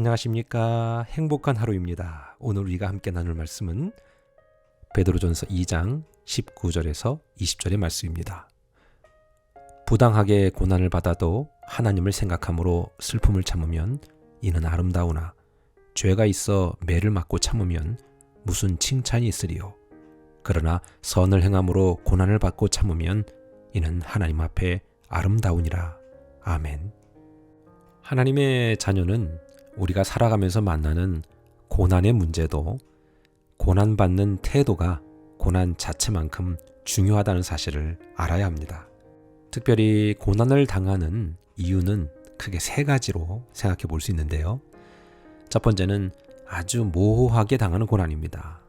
안녕하십니까. 행복한 하루입니다. 오늘 우리가 함께 나눌 말씀은 베드로전서 2장 19절에서 20절의 말씀입니다. 부당하게 고난을 받아도 하나님을 생각함으로 슬픔을 참으면 이는 아름다우나 죄가 있어 매를 맞고 참으면 무슨 칭찬이 있으리요. 그러나 선을 행함으로 고난을 받고 참으면 이는 하나님 앞에 아름다우니라. 아멘. 하나님의 자녀는 우리가 살아가면서 만나는 고난의 문제도 고난받는 태도가 고난 자체만큼 중요하다는 사실을 알아야 합니다. 특별히 고난을 당하는 이유는 크게 세 가지로 생각해 볼 수 있는데요. 첫 번째는 아주 모호하게 당하는 고난입니다.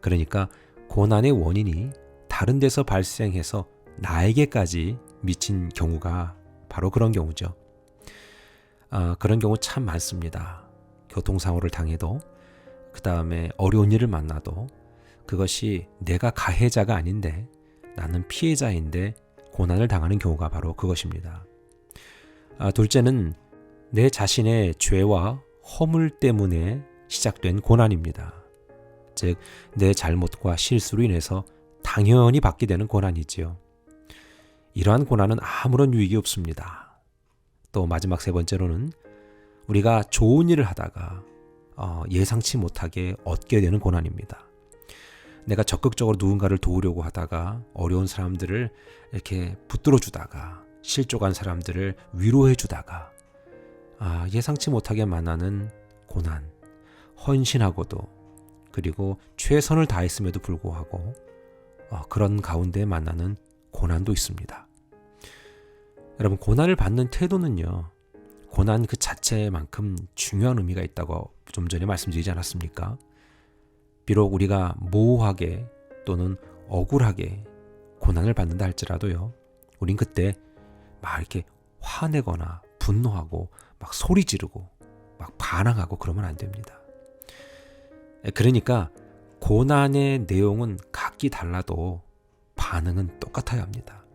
그러니까 고난의 원인이 다른 데서 발생해서 나에게까지 미친 경우가 바로 그런 경우죠. 아, 그런 경우 참 많습니다. 교통사고를 당해도, 그 다음에 어려운 일을 만나도, 그것이 내가 가해자가 아닌데, 나는 피해자인데, 고난을 당하는 경우가 바로 그것입니다. 아, 둘째는 내 자신의 죄와 허물 때문에 시작된 고난입니다. 즉, 내 잘못과 실수로 인해서 당연히 받게 되는 고난이지요. 이러한 고난은 아무런 유익이 없습니다. 또 마지막 세 번째로는 우리가 좋은 일을 하다가 어, 예상치 못하게 얻게 되는 고난입니다. 내가 적극적으로 누군가를 도우려고 하다가 어려운 사람들을 이렇게 붙들어 주다가 실족한 사람들을 위로해 주다가 아, 예상치 못하게 만나는 고난, 헌신하고도 그리고 최선을 다했음에도 불구하고 어, 그런 가운데 만나는 고난도 있습니다. 여러분 고난을 받는 태도는요. 고난 그 자체만큼 중요한 의미가 있다고 좀 전에 말씀드리지 않았습니까? 비록 우리가 모호하게 또는 억울하게 고난을 받는다 할지라도요. 우린 그때 막 이렇게 화내거나 분노하고 막 소리 지르고 막 반항하고 그러면 안 됩니다. 그러니까 고난의 내용은 각기 달라도 반응은 똑같아야 합니다.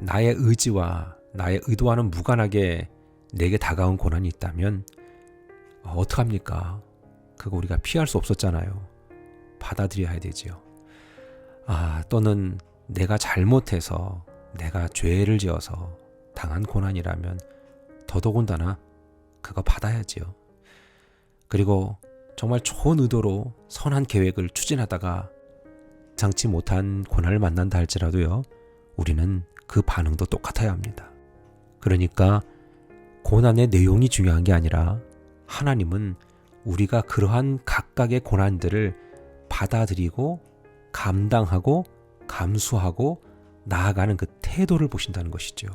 나의 의지와 나의 의도와는 무관하게 내게 다가온 고난이 있다면 어, 어떡합니까? 그거 우리가 피할 수 없었잖아요. 받아들여야 되지요. 아, 또는 내가 잘못해서 내가 죄를 지어서 당한 고난이라면 더더군다나 그거 받아야지요. 그리고 정말 좋은 의도로 선한 계획을 추진하다가 장치 못한 고난을 만난다 할지라도요. 우리는 그 반응도 똑같아야 합니다. 그러니까 고난의 내용이 중요한 게 아니라 하나님은 우리가 그러한 각각의 고난들을 받아들이고 감당하고 감수하고 나아가는 그 태도를 보신다는 것이죠.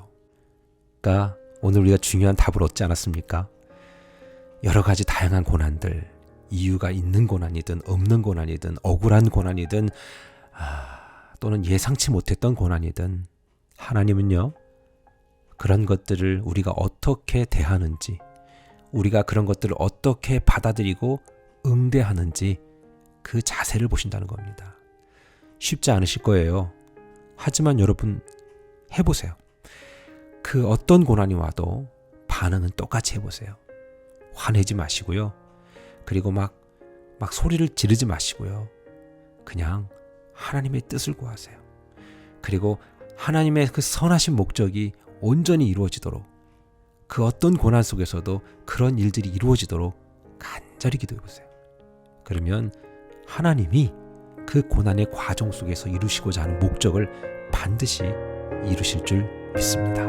그러니까 오늘 우리가 중요한 답을 얻지 않았습니까? 여러 가지 다양한 고난들, 이유가 있는 고난이든 없는 고난이든 억울한 고난이든 아, 또는 예상치 못했던 고난이든 하나님은요 그런 것들을 우리가 어떻게 대하는지 우리가 그런 것들을 어떻게 받아들이고 응대하는지 그 자세를 보신다는 겁니다. 쉽지 않으실 거예요. 하지만 여러분 해보세요. 그 어떤 고난이 와도 반응은 똑같이 해보세요. 화내지 마시고요. 그리고 막, 막 소리를 지르지 마시고요. 그냥 하나님의 뜻을 구하세요. 그리고 하나님의 그 선하신 목적이 온전히 이루어지도록 그 어떤 고난 속에서도 그런 일들이 이루어지도록 간절히 기도해 보세요. 그러면 하나님이 그 고난의 과정 속에서 이루시고자 하는 목적을 반드시 이루실 줄 믿습니다.